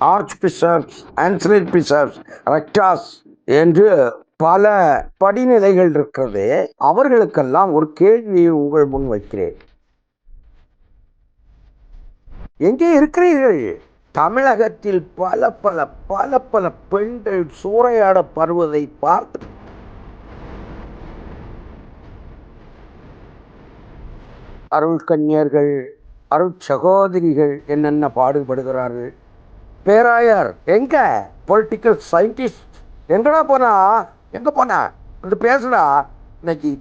Arch bishops ancillary bishops rectors என்று பல படிநிலைகள் இருக்கிறது அவர்களுக்கெல்லாம் ஒரு கேள்வியை உங்கள் முன் வைக்கிறேன். எங்கே இருக்கிறீர்கள்? தமிழகத்தில் பல பல பல பல பெண்கள் சூறையாடப்படுவதை பார்த்து. அருள் கன்னியர்கள் அருள் சகோதரிகள் என்னென்ன பாடுபடுகிறார்கள்? பேராயர் எங்க? பொலிட்டிக்கல் சயின்டிஸ்ட் எங்கடா போனா? எங்க போனா? வந்து பேசுடா. இன்னைக்கு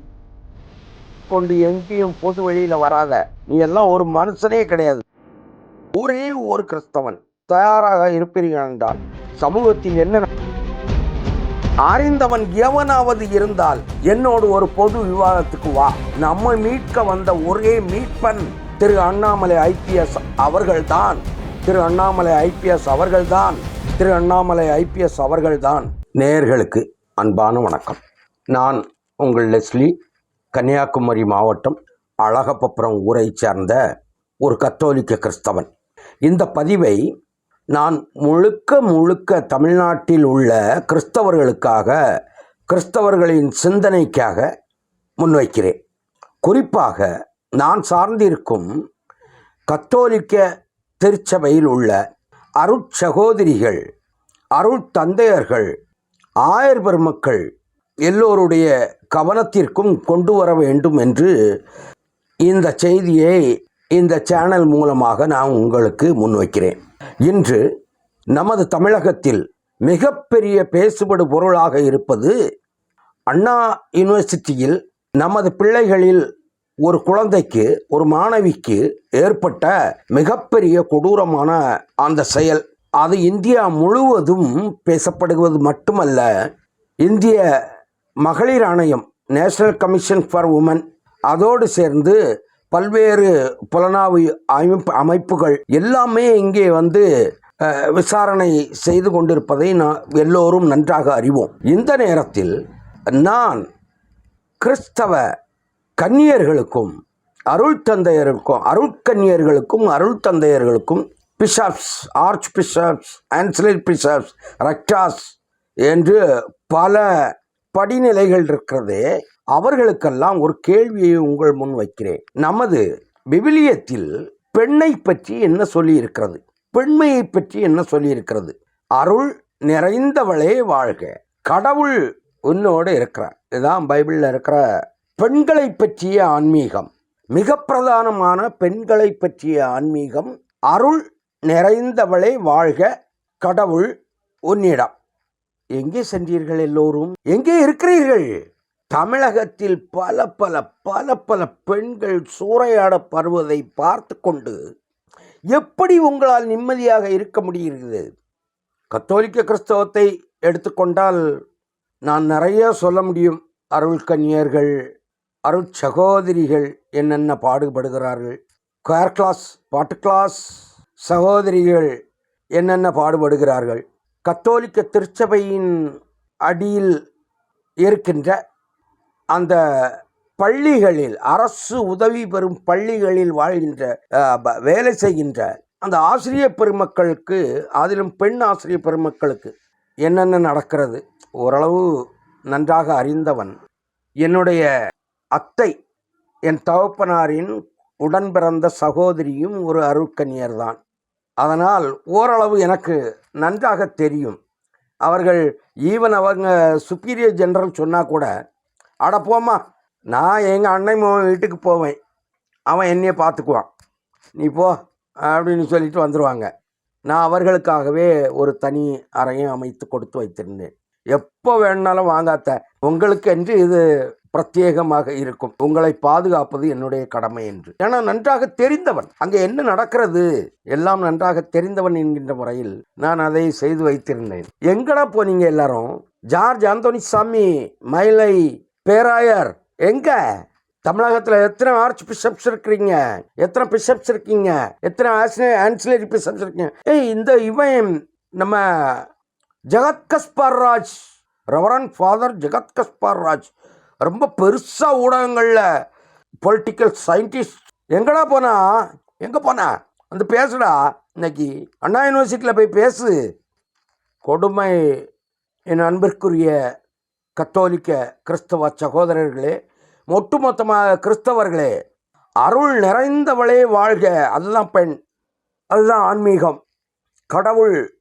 கொண்டு எங்கேயும் பொது வழியில் வராத. நீ எல்லாம் ஒரு மனுஷனே கிடையாது. ஒரே ஒரு கிறிஸ்தவன். தயாராக இருப்பீர்கள் என்றால் சமூகத்தில் என்ன அறிந்தவன் எவனாவது இருந்தால் என்னோடு ஒரு பொது விவாதத்துக்கு வா. நம்மை மீட்க வந்த ஒரே மீட்பன் திரு அண்ணாமலை ஐபிஎஸ் அவர்கள்தான். திரு அண்ணாமலை ஐபிஎஸ் அவர்கள்தான். திரு அண்ணாமலை ஐபிஎஸ் அவர்கள்தான். நேர்களுக்கு அன்பான வணக்கம். நான் உங்கள் லெஸ்லி கன்னியாகுமரி மாவட்டம் அழகப்பப்புறம் ஊரைச் சேர்ந்த ஒரு கத்தோலிக்க கிறிஸ்தவன். இந்த பதிவை நான் முழுக்க முழுக்க தமிழ்நாட்டில் உள்ள கிறிஸ்தவர்களுக்காக கிறிஸ்தவர்களின் சிந்தனைக்காக முன்வைக்கிறேன். குறிப்பாக நான் சார்ந்திருக்கும் கத்தோலிக்க திருச்சபையில் உள்ள அருட்சகோதரிகள் அருள் தந்தையர்கள் ஆயர் பெருமக்கள் எல்லோருடைய கவனத்திற்கும் கொண்டு வர வேண்டும் என்று இந்த செய்தியை இந்த சேனல் மூலமாக நான் உங்களுக்கு முன்வைக்கிறேன் இன்று நமது தமிழகத்தில் மிகப்பெரிய பேசுபடு பொருளாக இருப்பது அண்ணா யூனிவர்சிட்டியில் நமது பிள்ளைகளில் ஒரு குழந்தைக்கு ஒரு மாணவிக்கு ஏற்பட்ட மிகப்பெரிய கொடூரமான அந்த செயல். அது இந்தியா முழுவதும் பேசப்படுவது மட்டுமல்ல இந்திய மகளிர் ஆணையம் நேஷனல் கமிஷன் ஃபார் உமன் அதோடு சேர்ந்து பல்வேறு புலனாய்வு அமைப்பு அமைப்புகள் எல்லாமே இங்கே வந்து விசாரணை செய்து கொண்டிருப்பதை நான் எல்லோரும் நன்றாக அறிவோம். இந்த நேரத்தில் நான் கிறிஸ்தவ கன்னியர்களுக்கும் அருள் தந்தையருக்கும் அருட்கன்னியர்களுக்கும் அருள் தந்தையர்களுக்கும் bishops archbishops ancillary bishops rectors என்று பல படிநிலைகள் இருக்கிறது அவர்களுக்கெல்லாம் ஒரு கேள்வியை உங்கள் முன் வைக்கிறேன். நமது விவிலியத்தில் பெண்ணை பற்றி என்ன சொல்லி இருக்கிறது பெண்மையை பற்றி என்ன சொல்லி இருக்கிறது அருள் நிறைந்தவளே வாழ்க. கடவுள் உன்னோடு இருக்கிறார். இதுதான் பைபிளில் இருக்கிற பெண்களை பற்றிய ஆன்மீகம். மிக பிரதானமான பெண்களை பற்றிய ஆன்மீகம். அருள் நிறைந்தவளை வாழ்க கடவுள் உன்னிடம். எங்கே சென்றீர்கள் எல்லோரும்? எங்கே இருக்கிறீர்கள்? தமிழகத்தில் பல பல பல பல பெண்கள் சூறையாடப்படுவதை பார்த்து கொண்டு எப்படி உங்களால் நிம்மதியாக இருக்க முடிகிறது? கத்தோலிக்க கிறிஸ்தவத்தை எடுத்துக்கொண்டால் நான் நிறைய சொல்ல முடியும் அருள் கன்னியர்கள் அருட்சகோதரிகள் என்னென்ன பாடுபடுகிறார்கள்? குயர் கிளாஸ் பாட்டு கிளாஸ் சகோதரிகள் என்னென்ன பாடுபடுகிறார்கள்? கத்தோலிக்க திருச்சபையின் அடியில் இருக்கின்ற அந்த பள்ளிகளில் அரசு உதவி பெறும் பள்ளிகளில் வாழ்கின்ற வேலை செய்கின்ற அந்த ஆசிரியர் பெருமக்களுக்கு அதிலும் பெண் ஆசிரியர் பெருமக்களுக்கு என்னென்ன நடக்கிறது? ஓரளவு நன்றாக அறிந்தவன். என்னுடைய அத்தை என் தகப்பனாரின் உடன் பிறந்த சகோதரியும் ஒரு அருட்கன்னியர் தான் அதனால் ஓரளவு எனக்கு நன்றாக தெரியும். அவர்கள் ஈவன் அவங்க சுப்பீரியர் ஜெனரல் சொன்னால் கூட அட போமா நான் எங்கள் அண்ணன் வீட்டுக்கு போவேன். அவன் என்னையை பார்த்துக்குவான். நீ போ அப்படின்னு சொல்லிட்டு வந்துடுவாங்க நான் அவர்களுக்காகவே ஒரு தனி அறையும் அமைத்து கொடுத்து வைத்திருந்தேன். எப்போ வேணுனாலும் வாங்காத்த உங்களுக்கு என்று இது பிரத்யேகமாக இருக்கும். உங்களை பாதுகாப்பது என்னுடைய கடமை என்று. ஏன்னா நன்றாக தெரிந்தவன். அங்கே என்ன நடக்கிறது? எல்லாம் நன்றாக தெரிந்தவன் என்கின்ற முறையில் நான் அதை செய்து வைத்திருந்தேன். எங்கடா போனீங்க எல்லாரும்? ஜார்ஜ் ஆந்தோனி சாமி மயிலை பேராயர் எங்க? தமிழகத்தில் எத்தனை ஆர்ச் பிஷப்ஸ் இருக்கிறீங்க? எத்தனை பிஷப்ஸ் இருக்கீங்க? எத்தனை ஆன்சிலரி பிஷப்ஸ் இருக்கீங்க? ஏய் இந்த இவன் நம்ம Jegath Gaspar Raj. Reverend father Jegath Gaspar Raj. ரொம்ப பெருசாக ஊடகங்களில் பொலிட்டிக்கல் சயின்டிஸ்ட் எங்கடா போனா? எங்கே போனா? வந்து பேசுடா. இன்னைக்கு அண்ணா யூனிவர்சிட்டியில் போய் பேசு. கொடுமை என் அன்பிற்குரிய கத்தோலிக்க கிறிஸ்தவ சகோதரர்களே ஒட்டுமொத்தமாக கிறிஸ்தவர்களே அருள் நிறைந்தவளே வாழ்க. அதுதான் பெண். அதுதான் ஆன்மீகம். கடவுள்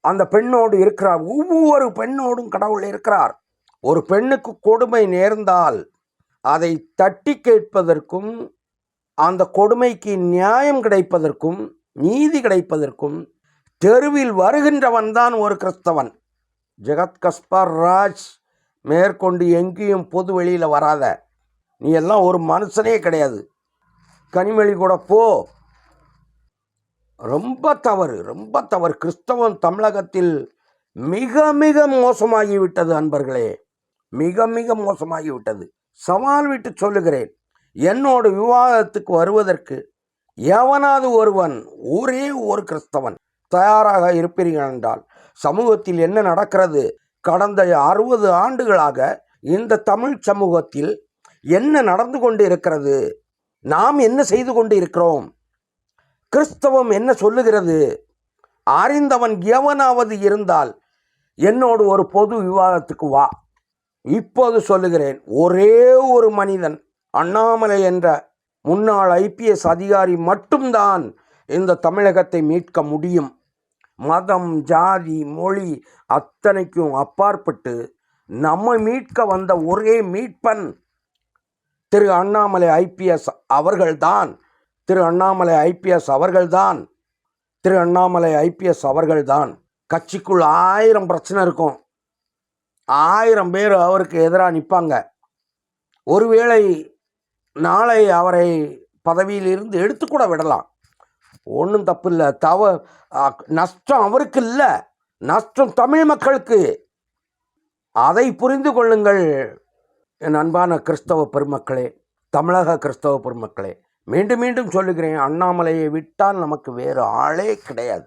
அந்த பெண்ணோடு இருக்கிறார். ஒவ்வொரு பெண்ணோடும் கடவுள் இருக்கிறார். ஒரு பெண்ணுக்கு கொடுமை நேர்ந்தால் அதை தட்டி கேட்பதற்கும் அந்த கொடுமைக்கு நியாயம் கிடைப்பதற்கும் நீதி கிடைப்பதற்கும் தெருவில் வருகின்றவன் தான் ஒரு கிறிஸ்தவன். ஜெகத் கஸ்பர் ராஜ் மேற்கொண்டு எங்கேயும் பொது வெளியில் வராத. நீ எல்லாம் ஒரு மனுஷனே கிடையாது. கனிமொழி கூட போ. ரொம்ப தவறு ரொம்ப தவறு. கிறிஸ்தவம் தமிழகத்தில் மிக மிக மோசமாகிவிட்டது அன்பர்களே. மிக மிக மோசமாகிவிட்டது. சவால் விட்டு சொல்லுகிறேன். என்னோட விவாதத்துக்கு வருவதற்கு எவனாவது ஒருவன் ஒரே ஒரு கிறிஸ்தவன் தயாராக இருப்பீர்கள் என்றால் சமூகத்தில் என்ன நடக்கிறது? கடந்த அறுபது ஆண்டுகளாக இந்த தமிழ் சமூகத்தில் என்ன நடந்து கொண்டு இருக்கிறது நாம் என்ன செய்து கொண்டு இருக்கிறோம் கிறிஸ்தவம் என்ன சொல்லுகிறது? அறிந்தவன் எவனாவது இருந்தால் என்னோடு ஒரு பொது விவாதத்துக்கு வா. இப்போது சொல்லுகிறேன் ஒரே ஒரு மனிதன் அண்ணாமலை என்ற முன்னாள் ஐபிஎஸ் அதிகாரி மட்டும்தான் இந்த தமிழகத்தை மீட்க முடியும். மதம் ஜாதி மொழி அத்தனைக்கும் அப்பாற்பட்டு நம்மை மீட்க வந்த ஒரே மீட்பன் திரு அண்ணாமலை ஐபிஎஸ் அவர்கள்தான். திரு அண்ணாமலை ஐபிஎஸ் அவர்கள்தான். திரு அண்ணாமலை ஐபிஎஸ் அவர்கள்தான். கட்சிக்குள் ஆயிரம் பிரச்சனை இருக்கும். ஆயிரம் பேர் அவருக்கு எதிராக நிற்பாங்க ஒருவேளை நாளை அவரை பதவியிலிருந்து எடுத்துக்கூட விடலாம். ஒன்றும் தப்பு இல்லை தவ நஷ்டம் அவருக்கு இல்லை. நஷ்டம் தமிழ் மக்களுக்கு. அதை புரிந்து கொள்ளுங்கள் என் அன்பான கிறிஸ்தவ பெருமக்களே தமிழக கிறிஸ்தவ பெருமக்களே. மீண்டும் மீண்டும் சொல்லுகிறேன் அண்ணாமலையை விட்டால் நமக்கு வேறு ஆளே கிடையாது.